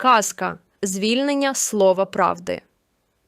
Казка Звільнення слова правди.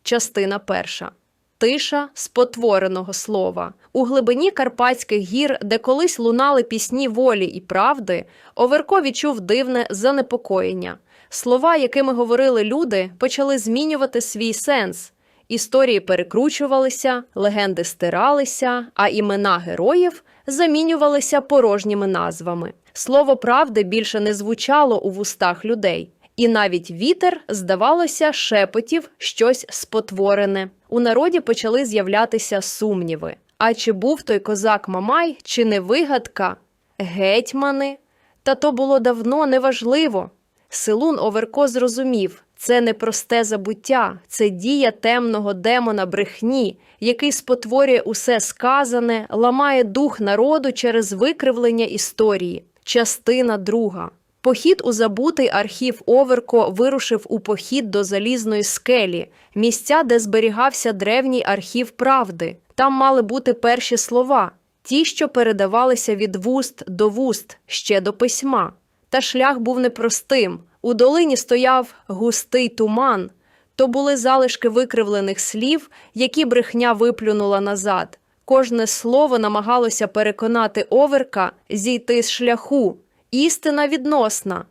Частина перша. Тиша спотвореного слова. У глибині Карпатських гір, де колись лунали пісні волі і правди, Оверко відчув дивне занепокоєння. Слова, якими говорили люди, почали змінювати свій сенс. Історії перекручувалися, легенди стиралися, а імена героїв замінювалися порожніми назвами. Слово правди більше не звучало у вустах людей. І навіть вітер, здавалося, шепотів щось спотворене. У народі почали з'являтися сумніви. А чи був той козак Мамай, чи не вигадка? Гетьмани? Та то було давно неважливо. Силун Оверко зрозумів, це не просте забуття, це дія темного демона брехні, який спотворює усе сказане, ламає дух народу через викривлення історії. Частина друга. Похід у забутий архів Оверко вирушив у похід до залізної скелі, місця, де зберігався древній архів правди. Там мали бути перші слова, ті, що передавалися від вуст до вуст, ще до письма. Та шлях був непростим. У долині стояв густий туман. То були залишки викривлених слів, які брехня виплюнула назад. Кожне слово намагалося переконати Оверка зійти з шляху. Істина відносна.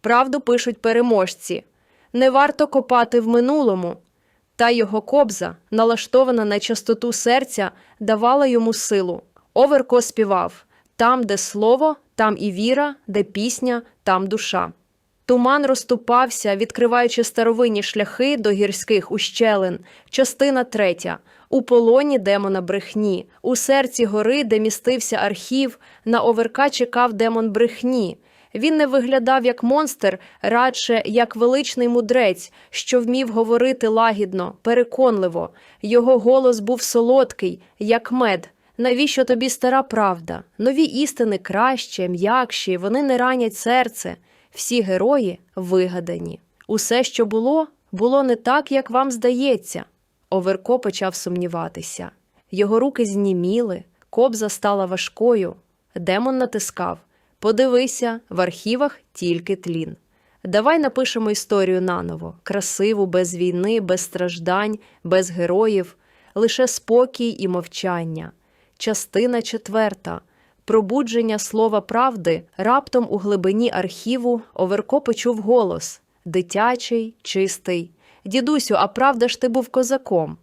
Правду пишуть переможці. Не варто копати в минулому. Та його кобза, налаштована на частоту серця, давала йому силу. Оверко співав там, де слово, там і віра, де пісня, там душа. Туман розступався, відкриваючи старовинні шляхи до гірських ущелин. Частина третя. У полоні демона брехні, у серці гори, де містився архів, на оверка чекав демон брехні. Він не виглядав як монстр, радше як величний мудрець, що вмів говорити лагідно, переконливо. Його голос був солодкий, як мед. Навіщо тобі стара правда? Нові істини краще, м'якші, вони не ранять серце. Всі герої вигадані. Усе, що було, було не так, як вам здається. Оверко почав сумніватися. Його руки зніміли, кобза стала важкою. Демон натискав Подивися, в архівах тільки тлін. Давай напишемо історію наново, красиву, без війни, без страждань, без героїв, лише спокій і мовчання. Частина четверта. Пробудження слова правди раптом у глибині архіву Оверко почув голос дитячий, чистий. Дідусю, а правда ж ти був козаком?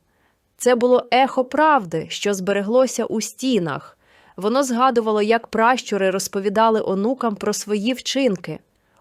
Це було ехо правди, що збереглося у стінах. Воно згадувало, як пращури розповідали онукам про свої вчинки.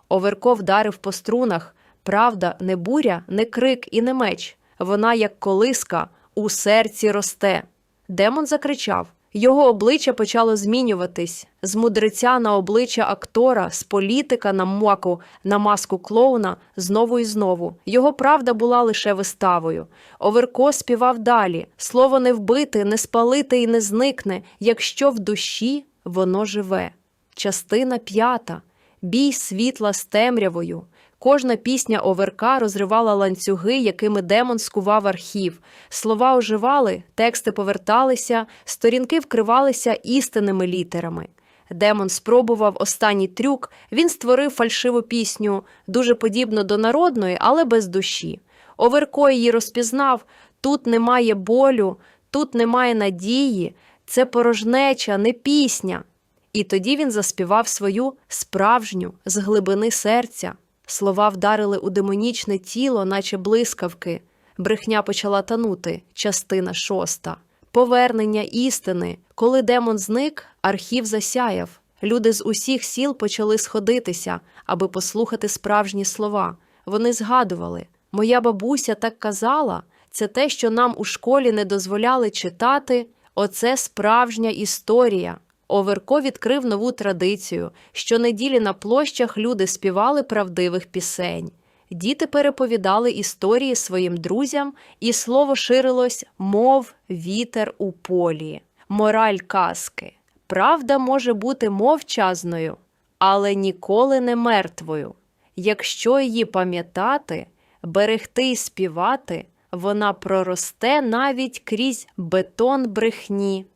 Оверко вдарив по струнах. Правда, не буря, не крик і не меч. Вона, як колиска, у серці росте. Демон закричав. Його обличчя почало змінюватись з мудреця на обличчя актора, з політика на маку, на маску клоуна знову і знову. Його правда була лише виставою. Оверко співав далі: слово не вбити, не спалити і не зникне, якщо в душі воно живе. Частина п'ята. Бій світла з темрявою. Кожна пісня Оверка розривала ланцюги, якими демон скував архів. Слова оживали, тексти поверталися, сторінки вкривалися істинними літерами. Демон спробував останній трюк, він створив фальшиву пісню, дуже подібну до народної, але без душі. Оверко її розпізнав тут немає болю, тут немає надії, це порожнеча, не пісня. І тоді він заспівав свою справжню з глибини серця. Слова вдарили у демонічне тіло, наче блискавки. Брехня почала танути, частина шоста. Повернення істини. Коли демон зник, архів засяяв. Люди з усіх сіл почали сходитися, аби послухати справжні слова. Вони згадували: Моя бабуся так казала, це те, що нам у школі не дозволяли читати. Оце справжня історія. Оверко відкрив нову традицію. Щонеділі на площах люди співали правдивих пісень. Діти переповідали історії своїм друзям, і слово ширилось, мов вітер у полі. Мораль казки. Правда може бути мовчазною, але ніколи не мертвою. Якщо її пам'ятати, берегти і співати, вона проросте навіть крізь бетон брехні.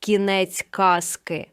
Кінець казки.